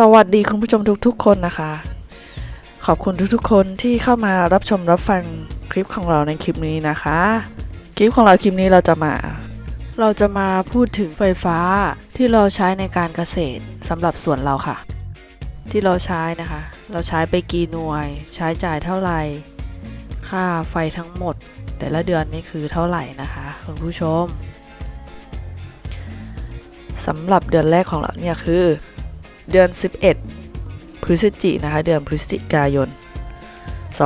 สวัสดีคุณผู้ชมทุกๆ คนนะคะ ขอบคุณทุกๆ คนที่เข้ามารับชมรับฟังคลิปของเราในคลิปนี้นะคะ คลิปของเราคลิปนี้เราจะมา เราจะมาพูดถึงไฟฟ้าที่เราใช้ในการเกษตรสำหรับสวนเราค่ะ ที่เราใช้นะคะ เราใช้ไปกี่หน่วย ใช้จ่ายเท่าไหร่ค่าไฟทั้งหมด แต่ละเดือนนี่คือเท่าไหร่นะคะคุณผู้ชมสำหรับเดือนแรกของเราเนี่ยคือ เดือน 11 พฤศจินะคะ เดือนพฤศจิกายน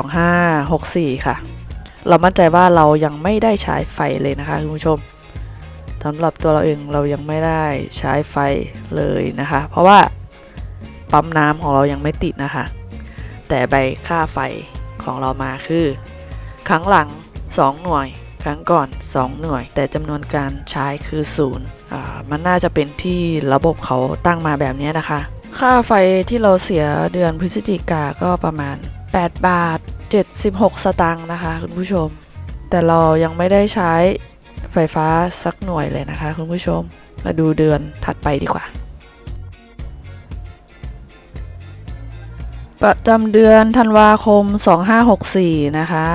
2564 ค่ะ เรามั่นใจว่าเรายังไม่ได้ใช้ไฟเลยนะคะคุณผู้ชมสำหรับตัวเราเองเรายังไม่ได้ใช้ไฟเลยนะคะ เพราะว่าปั๊มน้ำของเรายังไม่ติดนะคะ แต่ใบค่าไฟของเรามาคือ ครั้งหลัง 2 หน่วย ครั้งก่อน 2 หน่วย แต่จำนวนการใช้คือศูนย์มันน่าจะเป็นที่ระบบเขาตั้งมาแบบนี้นะคะ ค่าไฟที่เราเสียเดือนพฤศจิกาก็ประมาณ 8 บาท 76 สตางค์นะคะคุณผู้ชม แต่เรายังไม่ได้ใช้ไฟฟ้าสักหน่วยเลยนะคะคุณผู้ชม มาดูเดือนถัดไปดีกว่า ประจำเดือนธันวาคม 2564 นะคะ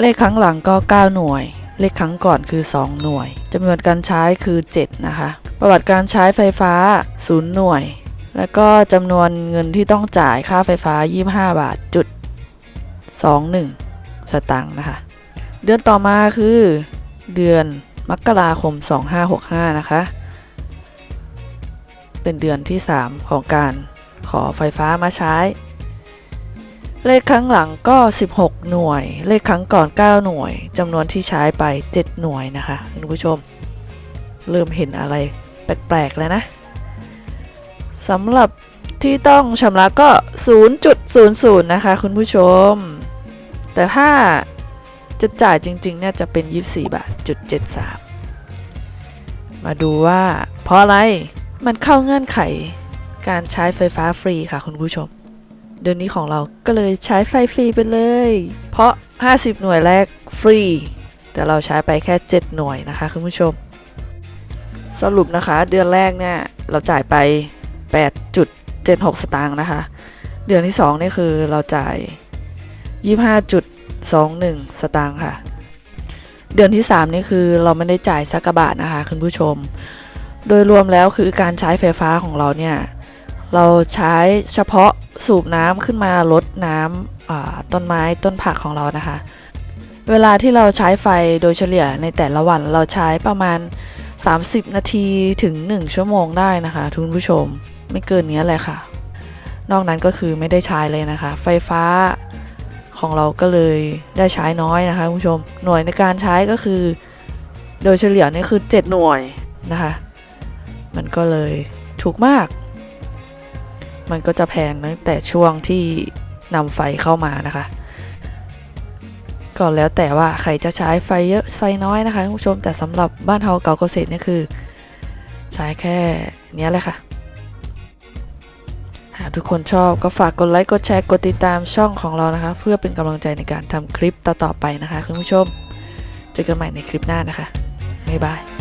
เลขครั้งหลังก็ 9 หน่วย เลขครั้งก่อนคือ 2 หน่วยจำนวนการใช้คือ 7 นะคะ ประวัติการใช้ไฟฟ้า 0 หน่วย แล้วก็จำนวนเงินที่ต้องจ่ายค่าไฟฟ้า 25 บาทจุด21 สตางค์นะคะ เดือนต่อมาคือ เดือนมกราคม 2565 นะคะ เป็นเดือนที่ 3 ของการขอไฟฟ้ามาใช้ เลขครั้งหลังก็ 16 หน่วย เลขครั้งก่อน 9 หน่วยจำนวนที่ใช้ไป 7 หน่วยนะคะคุณผู้ชม เริ่มเห็นอะไรแปลกๆแล้วนะสำหรับที่ต้องชำระก็ 0.00 นะคะ คุณผู้ชม แต่ถ้าจะจ่ายจริงๆเนี่ยจะเป็น 24 บาทจุด73 มาดูว่าเพราะอะไรมันเข้าเงื่อนไขการใช้ไฟฟ้าฟรีค่ะคุณผู้ชม เดือนนี้ของเราก็เลยใช้ไฟฟรีไปเลย เพราะ 50 หน่วยแรกฟรี แต่เราใช้ไปแค่ 7 หน่วยนะคะคุณผู้ชม สรุปนะคะเดือนแรกเนี่ยเราจ่ายไป 8.76 สตางค์นะคะ เดือนที่ 2 นี่คือเราจ่าย 25.21 สตางค์ค่ะ เดือนที่ 3 นี่คือเราไม่ได้จ่ายสักกะบาทนะคะคุณผู้ชม โดยรวมแล้วคือการใช้ไฟฟ้าของเราเนี่ย เราใช้เฉพาะสูบน้ำขึ้นมาลดน้ำอ่าต้นไม้ต้นผักของเรานะคะ เวลาที่เราใช้ไฟโดยเฉลี่ยในแต่ละวันเราใช้ประมาณ 30 นาทีถึง 1 ชั่วโมงได้นะคะทุกผู้ชมไม่เกินนี้เลยค่ะ นอกนั้นก็คือไม่ได้ใช้เลยนะคะ ไฟฟ้าของเราก็เลยได้ใช้น้อยนะคะคุณผู้ชม หน่วยในการใช้ก็คือ โดยเฉลี่ยนี่คือ 7 หน่วยนะคะ มันก็เลยถูกมาก มันก็จะแพงตั้งแต่ช่วงที่นำไฟเข้ามานะคะ ก็แล้วแต่ว่าใครจะใช้ไฟเยอะไฟน้อยนะคะคุณผู้ชมแต่สำหรับบ้านเฮาเก่าเกษตรนี่คือ ใช้แค่เนี้ยเลยค่ะ หากทุกคนชอบก็ฝากกดไลค์กดแชร์กดติดตามช่องของเรานะคะ เพื่อเป็นกำลังใจในการทำคลิปต่อๆไปนะคะคุณผู้ชมเจอกันใหม่ในคลิปหน้านะคะบ๊ายบาย